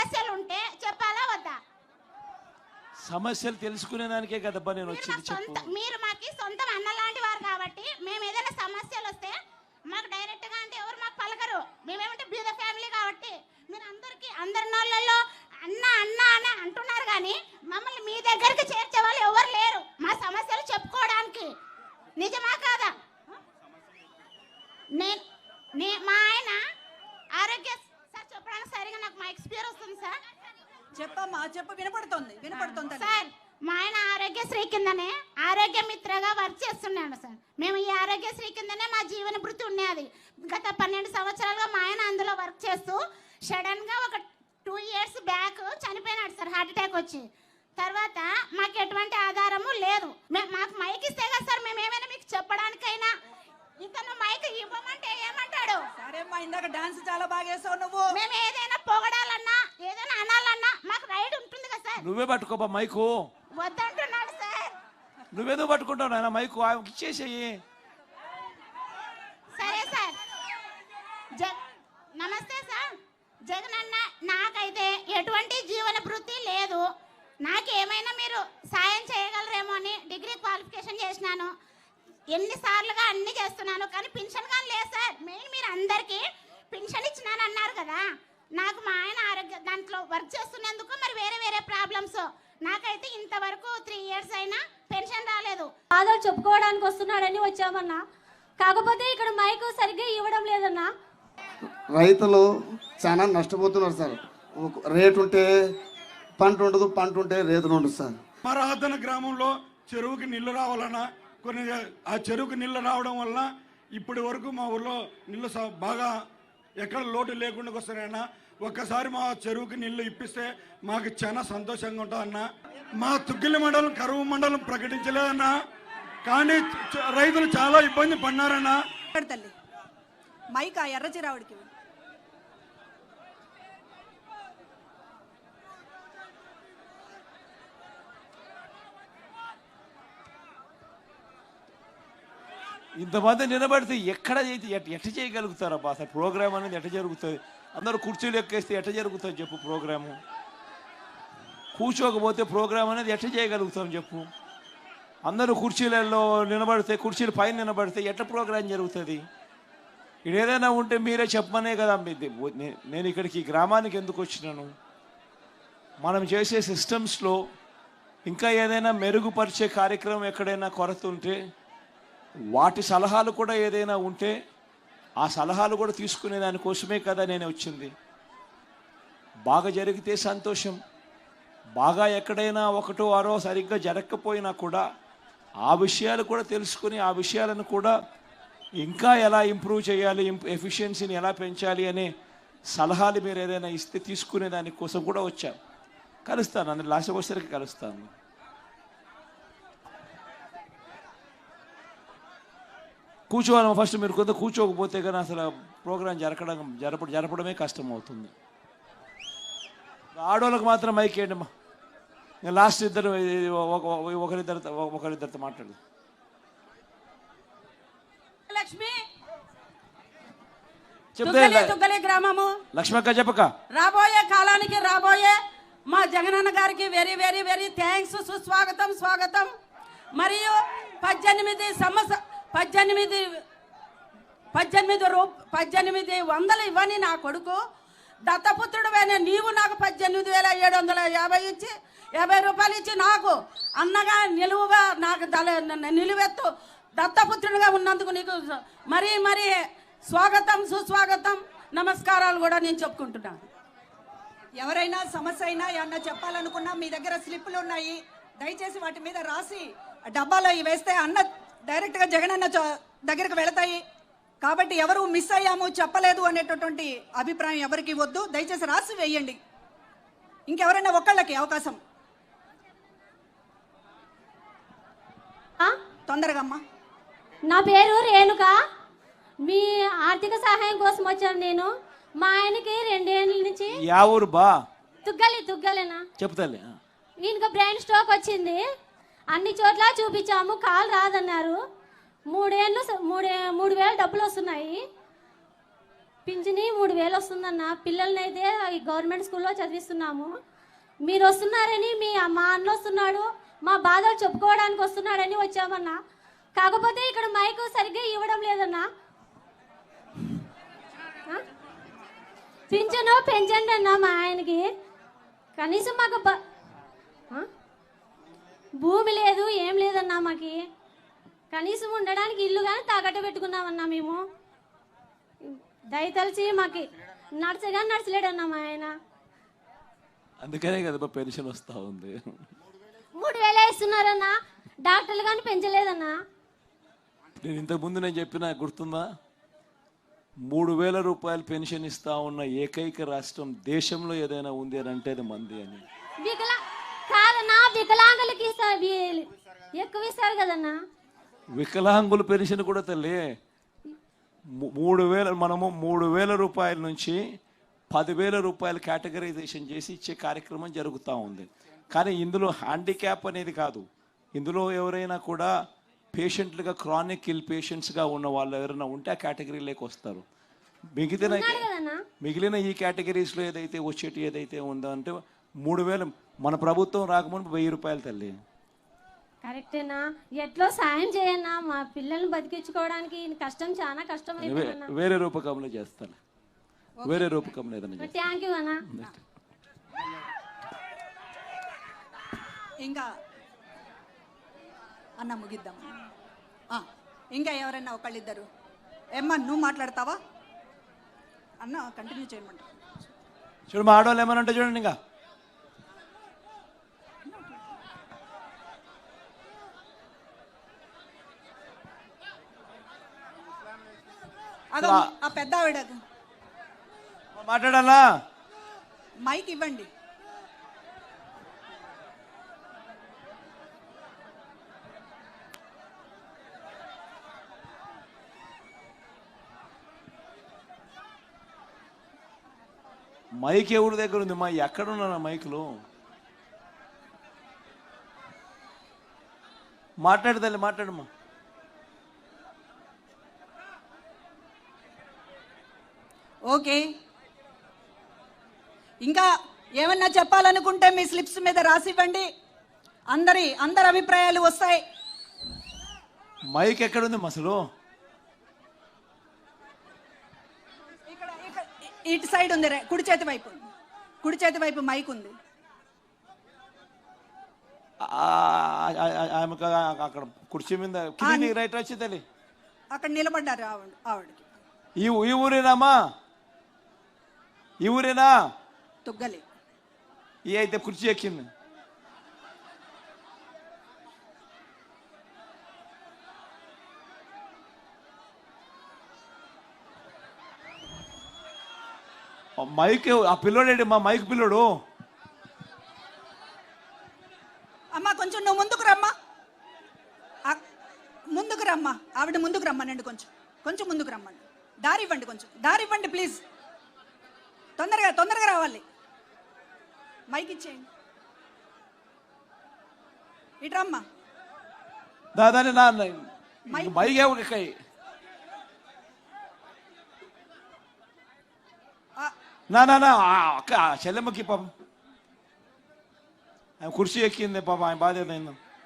సమస్యలు ఉంటే చెప్పాలా వద్దా? సమస్యలు తెలుసుకునే దానికే కదబ్బా నేను వచ్చింది చెప్పు. మీరు మాకు సొంతం అన్న లాంటి వారు కాబట్టి మేము ఏదైనా సమస్యలు వస్తే మాకు డైరెక్ట్గా అంటే ఎవరు మాకు పలకరు. మేమేమంటే బీద ఫ్యామిలీ కాబట్టి మీరు అందరికి అందరి నోళ్ళల్లో అన్న అన్న అని అంటున్నారు కానీ మమ్మల్ని మీ దగ్గరికి చేర్చే వాళ్ళు ఎవరు లేరు మా సమస్యలు చెప్పుకోవడానికి నిజమా కాదా నేను నే మా ఆయన ఆరోగ్య సార్ చెప్పడానికి సరిగా నాకు మా ఎక్స్పీరియన్స్ వస్తుంది సార్ చెప్పమ్మా చెప్పు వినపడుతుంది వినపడుతుంది సార్ మా ఆయన ఆరోగ్యశ్రీ కిందనే ఆరోగ్య మిత్రగా వర్క్ చేస్తున్నాను సార్. మేము ఈ ఆరోగ్యశ్రీ కిందనే మా జీవన వృత్తి ఉన్నది గత పన్నెండు సంవత్సరాలుగా మా ఆయన అందులో వర్క్ చేస్తూ సడన్గా ఒక టూ ఇయర్స్ బ్యాక్ చనిపోయినాడు సార్ హార్ట్ అటాక్ వచ్చి. తర్వాత మాకు ఎటువంటి ఆధారము లేదు. మాకు మైక్ ఇస్తే కదా సార్ మేము ఏమైనా మీకు చెప్పడానికైనా ఇతను మైక్ ఇవ్వమంటే ఏమంటాడు? సరేమ్మా ఇందాక డాన్స్ చాలా బాగా వేసావు నువ్వు. మేము ఏదైనా పొగడాలన్నా ఏదైనా అనాలన్నా మాకు రైడ్ ఉంటుంది కదా సార్. నువ్వే పట్టుకోబా మైకు. వద్దంటున్నాడు సార్. నువ్వేదో పట్టుకుంటావు నాయన మైకు? ఆమెకి ఇచ్చేసేయి. సరే సార్. నమస్తే సార్. జగన్ అన్న నాకైతే ఎటువంటి జీవన వృత్తి లేదు. నాకేమైనా మీరు సాయం చేయగలరేమో అని డిగ్రీ క్వాలిఫికేషన్ చేసినాను. ఎన్నిసార్లుగా అన్ని చేస్తున్నాను కానీ పెన్షన్ కానీ లేదు సార్. మెయిన్ మీరు అందరికీ పెన్షన్ ఇచ్చినాను అన్నారు కదా. నాకు మా ఆయన ఆరోగ్య దాంట్లో వర్క్ చేస్తున్నందుకు మరి వేరే వేరే ప్రాబ్లమ్స్. నాకైతే ఇంతవరకు త్రీ ఇయర్స్ అయినా పెన్షన్ రాలేదు. బాధలు చెప్పుకోవడానికి వస్తున్నాడని వచ్చామన్నా. కాకపోతే ఇక్కడ మైకు సరిగ్గా ఇవ్వడం లేదన్నా. రైతులు చాలా నష్టపోతున్నారు సార్. రేటు ఉంటే పంట ఉండదు పంట ఉంటే రేతులు ఉండదు సార్. మరాధన గ్రామంలో చెరువుకి నీళ్ళు రావాలన్నా కొన్ని ఆ చెరువుకు నీళ్ళు రావడం వల్ల ఇప్పటి వరకు మా ఊర్లో నీళ్ళు బాగా ఎక్కడ లోటు లేకుండా వస్తున్నాయన్నా ఒక్కసారి మా చెరువుకి నీళ్ళు ఇప్పిస్తే మాకు చాలా సంతోషంగా ఉంటుందన్నా మా తుగ్గిలి మండలం కరువు మండలం ప్రకటించలేదన్నా కానీ రైతులు చాలా ఇబ్బంది పడినారన్నా తల్లి మైక్ ఆ ఎర్ర ఇంతమంది నిలబడితే ఎక్కడ చేసి ఎట్- ఎట్ట చేయగలుగుతారబ్బా అసలు ప్రోగ్రామ్ అనేది ఎట్ట జరుగుతుంది? అందరూ కుర్చీలు ఎక్కేస్తే ఎట్ట జరుగుతుంది చెప్పు ప్రోగ్రాము? కూర్చోకపోతే ప్రోగ్రామ్ అనేది ఎట్ట చేయగలుగుతాం చెప్పు? అందరూ కుర్చీలలో నిలబడితే కుర్చీలు పైన నిలబడితే ఎట్ట ప్రోగ్రాం జరుగుతుంది? ఇక్కడ ఏదైనా ఉంటే మీరే చెప్పమనే కదా నేను ఇక్కడికి ఈ గ్రామానికి ఎందుకు వచ్చినాను? మనం చేసే సిస్టమ్స్లో ఇంకా ఏదైనా మెరుగుపరిచే కార్యక్రమం ఎక్కడైనా కొరత ఉంటే వాటి సలహాలు కూడా ఏదైనా ఉంటే ఆ సలహాలు కూడా తీసుకునే దానికోసమే కదా నేను వచ్చింది. బాగా జరిగితే సంతోషం. బాగా ఎక్కడైనా ఒకటో ఆరో సరిగ్గా జరగకపోయినా కూడా ఆ విషయాలు కూడా తెలుసుకుని ఆ విషయాలను కూడా ఇంకా ఎలా ఇంప్రూవ్ చేయాలి ఎఫిషియన్సీని ఎలా పెంచాలి అనే సలహాలు మీరు ఏదైనా ఇస్తే తీసుకునే దానికోసం కూడా వచ్చాం. కలుస్తాను అందరు లాస్ట్ వచ్చేసరికి కలుస్తాను. కూర్చోవాలి ఫస్ట్ మీరు కొంత కూర్చోకపోతే కానీ అసలు ప్రోగ్రాం జరగడం జరప జరపడమే కష్టం అవుతుంది ఆడవాళ్ళకి మాత్రం మైక్ వేయండి ఇంకా లాస్ట్ ఇద్దరు ఒక- ఒక- ఒకరిద్దరితో ఒకరిద్దరితో మాట్లాడు లక్ష్మి చెప్తే తుగ్గలి తుగ్గలి గ్రామము. లక్ష్మక్క చెప్పక. రాబోయే కాలానికి రాబోయే మా జగనన్న గారికి వెరీ వెరీ వెరీ థ్యాంక్స్ సుస్వాగతం స్వాగతం. మరియు పద్దెనిమిది సంవత్సర పద్దెనిమిది పద్దెనిమిది రూ పద్దెనిమిది వందలు ఇవ్వని నా కొడుకు. దత్తపుత్రుడు నీవు నాకు పద్దెనిమిది వేల ఏడు వందల యాభై ఇచ్చి యాభై రూపాయలు ఇచ్చి నాకు అన్నగా నిలువుగా నాకు దళ నిలువెత్తు దత్తపుత్రుడిగా ఉన్నందుకు నీకు మరీ మరీ స్వాగతం సుస్వాగతం నమస్కారాలు కూడా నేను చెప్పుకుంటున్నాను. ఎవరైనా సమస్య అయినా ఏమన్నా చెప్పాలనుకున్నా మీ దగ్గర స్లిప్పులు ఉన్నాయి దయచేసి వాటి మీద రాసి డబ్బాలో వేస్తే అన్న డైరెక్ట్గా జగన్ అన్న చ- దగ్గరకు వెళతాయి. కాబట్టి ఎవరు మిస్ అయ్యాము చెప్పలేదు అనేటటువంటి అభిప్రాయం ఎవరికి వద్దు. దయచేసి రాసి వేయండి. ఇంకెవరైనా ఒక్కళ్ళకి అవకాశం? తొందరగా అమ్మా. నా పేరు రేణుక. మీ ఆర్థిక సహాయం కోసం వచ్చాను నేను. మా ఆయనకి రెండేళ్ళ నుంచి యా ఊరు బా. తుగ్గలి తుగ్గలేనా? చెప్తాలే ఈయనకి బ్రెయిన్ స్ట్రోక్ వచ్చింది. అన్ని చోట్ల చూపించాము కాలు రాదన్నారు. మూడేళ్ళు మూడే మూడు వేలు డబ్బులు వస్తున్నాయి. పింఛని మూడు వేలు వస్తుందన్న పిల్లల్ని అయితే ఈ గవర్నమెంట్ స్కూల్లో చదివిస్తున్నాము. మీరు వస్తున్నారని మీ మా అన్న వస్తున్నాడు మా బాధలు చెప్పుకోవడానికి వస్తున్నాడని వచ్చామన్నా. కాకపోతే ఇక్కడ మైక్ సరిగ్గా ఇవ్వడం లేదన్నా. పింఛను పెంచండి అన్న మా ఆయనకి. కనీసం మాకు బా భూమి లేదు ఏం లేదన్నా మాకి. కనీసం ఉండడానికి ఇల్లు కానీ తాకట్టు పెట్టుకున్నామన్నా మేము. దయతలిచి మాకి నడచగా నడచలేడన్నా మా ఆయన. అందుకనే కదా పెన్షన్ వస్తూ ఉంది. మూడు వేలు ఇస్తున్నారన్నా డాక్టర్లు కానీ పెంచలేదన్నా. నేను ఇంతకుముందు నేను చెప్పిన గుర్తుందా? మూడు వేల రూపాయలు పెన్షన్ ఇస్తా ఉన్న ఏకైక రాష్ట్రం దేశంలో ఏదైనా ఉంది అని అంటే అది మంది అని. కాదన్నా వికలాంగులకి ఎక్కువ ఇస్తారు కదన్నా. వికలాంగుల పెన్షన్ కూడా తల్లి మూడు వేల మనము మూడు వేల రూపాయల నుంచి పదివేల రూపాయలు కేటగరైజేషన్ చేసి ఇచ్చే కార్యక్రమం జరుగుతూ ఉంది. కానీ ఇందులో హ్యాండిక్యాప్ అనేది కాదు. ఇందులో ఎవరైనా కూడా పేషెంట్లుగా క్రానిక్ ఇల్ పేషెంట్స్గా ఉన్న వాళ్ళు ఎవరైనా ఉంటే ఆ కేటగిరీలోకి వస్తారు. మిగిలిన మిగిలిన ఈ కేటగిరీస్లో ఏదైతే వచ్చేటి ఏదైతే ఉందో అంటే మూడు వేలు మన ప్రభుత్వం రాకముందు వెయ్యి రూపాయలు తల్లి. కరెక్టేనా? ఎట్లో సాయం చేయన్నా? మా పిల్లల్ని బతికించుకోవడానికి కష్టం చాలా కష్టం వే- అయిపోయిందన్నా వేరే రూపకంలో చేస్తాను. వేరే రూపకంలో ఏదైనా చేస్తాను. థ్యాంక్ యూ అన్నా. ఇంకా అన్న ముగిద్దాం. ఆ, ఇంకా ఎవరైనా ఒకళ్ళిద్దరు? ఏమ్మా నువ్వు మాట్లాడతావా? అన్న కంటిన్యూ చేయమంటా చూడు మా ఆడవాళ్ళు ఏమనంటే చూడండి ఇంకా. ఆ పెద్ద ఆవిడ మాట్లాడాలా మైక్ ఇవ్వండి. మైక్ ఎవరి దగ్గర ఉంది? మా ఎక్కడున్నా మైకులు? మాట్లాడు తల్లి మాట్లాడమ్మా. ఓకే. ఇంకా ఏమన్నా చెప్పాలనుకుంటే మీ స్లిప్స్ మీద రాసివ్వండి. అందరి అందరి అభిప్రాయాలు వస్తాయి. మైక్ ఎక్కడుంది అసలు ఇక్కడ ఇటు సైడ్ ఉంది రే- కుడి చేతి వైపు. కుడి చేతి వైపు మైక్ ఉంది. ఆమెకు అక్కడ కుర్చీ మీద రైట్ వచ్చి తల్లి. అక్కడ నిలబడ్డారు ఆవిడ ఆవిడకి. ఈ ఊరేనామా ఈ ఊరేనా? తుగ్గలి. ఈ అయితే కుర్చీ ఎక్కింది. మైక్ ఆ పిల్లోడేంటి మా మైక్ పిల్లోడు? అమ్మా కొంచెం నువ్వు ముందుకు రమ్మా. ముందుకు రమ్మా. ఆవిడ ముందుకు రమ్మనండి కొంచెం. కొంచెం ముందుకు రమ్మండి. దారి ఇవ్వండి కొంచెం. దారి ఇవ్వండి ప్లీజ్. తొందరగా తొందరగా రావాలి. మైక్ ఇచ్చేయండి. ఇటు రమ్మా. దాదాని నా మైక్- ఆ, నా నా నా ఆ అక్క చెల్లెమ్మకి పాపం. ఆమె కుర్చీ ఎక్కింది పాపం ఆయన బాధ్యత అయింది